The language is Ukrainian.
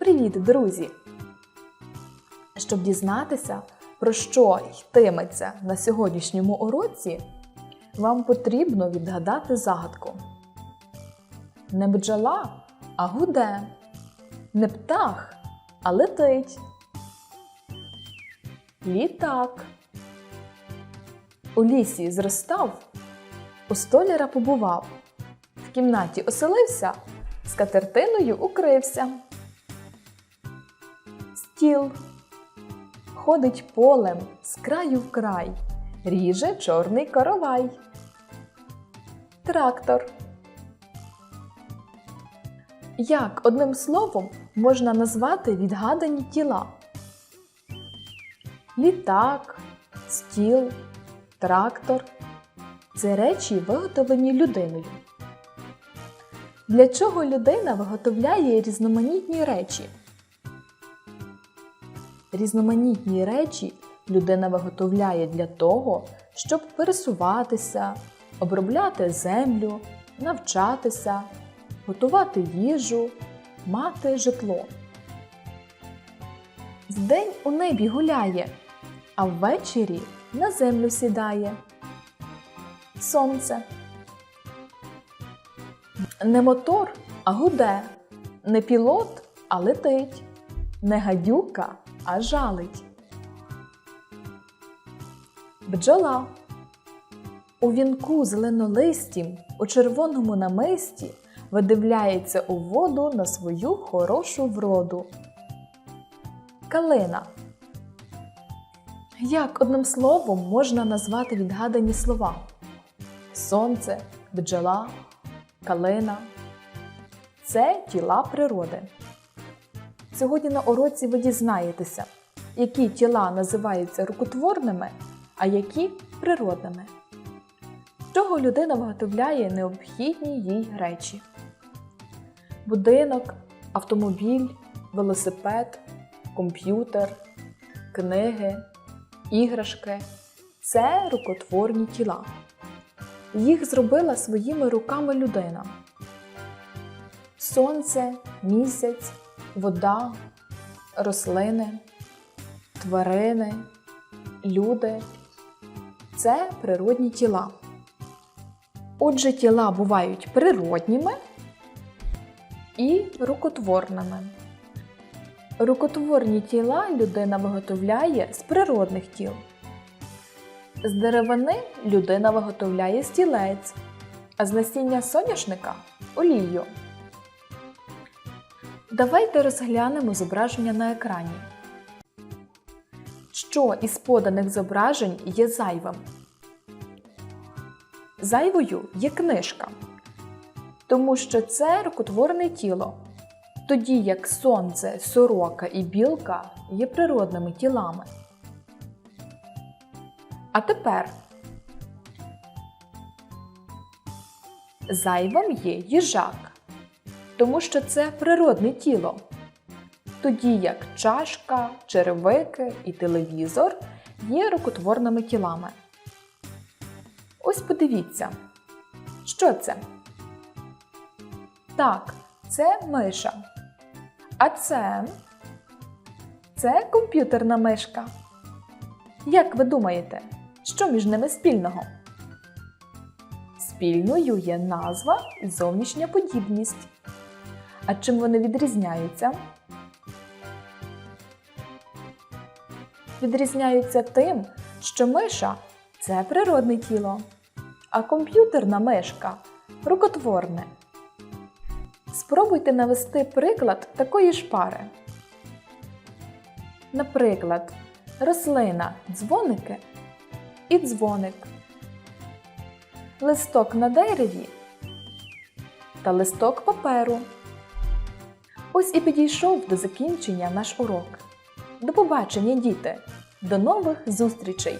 Привіт, друзі! Щоб дізнатися, про що йтиметься на сьогоднішньому уроці, вам потрібно відгадати загадку. Не бджола, а гуде, не птах, а летить. Літак. У лісі зростав, у столяра побував, в кімнаті оселився, з катертиною укрився. Стіл ходить полем з краю в край, ріже чорний коровай. Трактор. Як одним словом можна назвати відгадані тіла? Літак, стіл, трактор це речі, виготовлені людиною. Для чого людина виготовляє різноманітні речі? Різноманітні речі людина виготовляє для того, щоб пересуватися, обробляти землю, навчатися, готувати їжу, мати житло. Вдень у небі гуляє, а ввечері на землю сідає. Сонце. Не мотор, а гуде, не пілот, а летить, не гадюка, а жалить. Бджола. У вінку зеленолистім, у червоному намисті видивляється у воду на свою хорошу вроду. Калина. Як одним словом можна назвати відгадані слова? Сонце, бджола, калина це тіла природи. Сьогодні на уроці ви дізнаєтеся, які тіла називаються рукотворними, а які природними. Чого людина виготовляє необхідні їй речі: будинок, автомобіль, велосипед, комп'ютер, книги, іграшки це рукотворні тіла. Їх зробила своїми руками людина. Сонце, місяць, вода, рослини, тварини, люди це природні тіла. Отже, тіла бувають природніми і рукотворними. Рукотворні тіла людина виготовляє з природних тіл. З деревини людина виготовляє стілець, а з насіння соняшника олію. Давайте розглянемо зображення на екрані. Що із поданих зображень є зайвим? Зайвою є книжка, тому що це рукотворне тіло, тоді як сонце, сорока і білка є природними тілами. А тепер зайвим є їжак, тому що це природне тіло. Тоді як чашка, черевики і телевізор є рукотворними тілами. Ось подивіться, що це? Так, це миша. А це це комп'ютерна мишка. Як ви думаєте, що між ними спільного? Спільною є назва і зовнішня подібність. А чим вони відрізняються? Відрізняються тим, що миша це природне тіло, а комп'ютерна мишка рукотворне. Спробуйте навести приклад такої ж пари. Наприклад, рослина дзвоники і дзвоник, листок на дереві та листок паперу. Ось і підійшов до закінчення наш урок. До побачення, діти! До нових зустрічей!